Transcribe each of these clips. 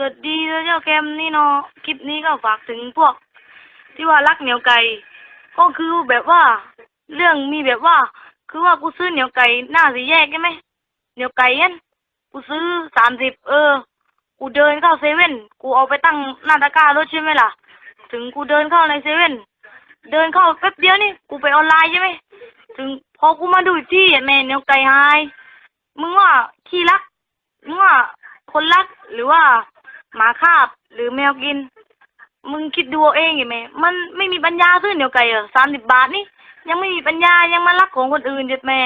สวัสดีนะเจ้าแคมนี่เนาะคลิปนี้ก็ฝากถึงพวก ที่ว่ารักเหนียวไก่ ก็คือแบบว่า เรื่องมีแบบว่า คือว่ากูซื้อเหนียวไก่หน้าสีแยกใช่ไหมเหนียวไก่ยันกูซื้อสามสิบเออ กูเดินเข้าเซเว่นกูเอาไปตั้งหน้าตะกร้ารถใช่ไหมล่ะ ถึงกูเดินเข้าในเซเว่นเดินเข้าแป๊บเดียวนี่กูไปออนไลน์ใช่ไหมถึงพอกูมาดูที่แม่เหนียวไก่หายมึงว่าขี้รักมึงว่าคนรักหรือว่า หมาคาบ หรือแมวกิน มึงคิดดูเอาเองเห็นไหมมันไม่มีปัญญาซื้อเหนียวไก่เหรอสามสิบบาทนี่ ยังไม่มีปัญญายังมารักของคนอื่นเจ็ดแม่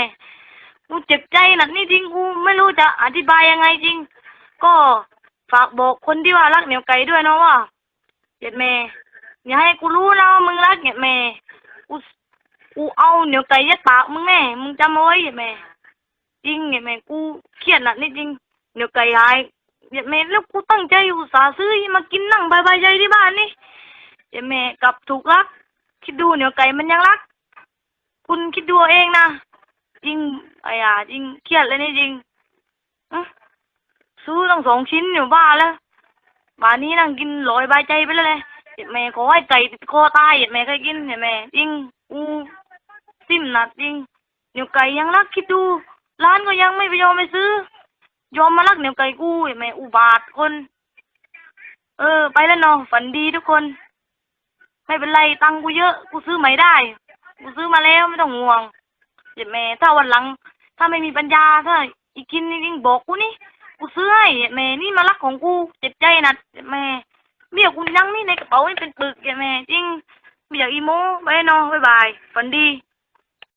กูเจ็บใจหนักนี่จริงกูไม่รู้จะอธิบายยังไงจริง ก็ฝากบอกคนที่ว่ารักเหนียวไก่ด้วยเนาะว่าเจ็ดแม่อย่าให้กูรู้นะว่ามึงรักเจ็ดแม่กูกูเอาเหนียวไก่ยัดปากมึงแน่มึงจำเอาไว้เจ็ดแม่จริงเนี่ยแม่กูเครียดหนักนี่จริงเหนียวไก่หาย เนี่ยแม่แล้วกูตั้งใจอุตส่าซื้อมากินนั่งบายบายใจที่บ้านนี่เนี่ยแม่กลับถูกรัก คิดดูเหนียวไก่มันยังรัก คุณคิดดูเองนะจริงไอ้อะจริงเครียดเลยนี่จริงซื้อตั้งสองชิ้นอยู่บ้าแล้วบ้านนี้นั่งกินลอยบายใจไปแล้วเลยเห็นแม่ขอให้ไก่ติดคอตายเห็นแม่เคยกินเห็นแม่จริงกูสิ้นหนักจริงเหนียวไก่ยังรักคิดดู ร้านก็ยังไม่ไปยอมไปซื้อ ยอมมารักเหนียวไก่กูเห็นไหมอุบาทคน เออ ไปแล้วเนาะฝันดีทุกคน ไม่เป็นไรตังกูเยอะ กูซื้อใหม่ได้ กูซื้อมาแล้วไม่ต้องห่วงเห็นไหมถ้าวันหลัง ถ้าไม่มีปัญญาถ้าอีกกินจริงบอกกูนี่กูซื้อให้เห็นไหมนี่มารักของกูเจ็บใจนะเห็นไมเบี้ยกูยังนี่ในกระเป๋านี่เป็นปึกเห็นไหมจริงไม่อยากอีโมไปเนาะบ๊ายบายฝันดี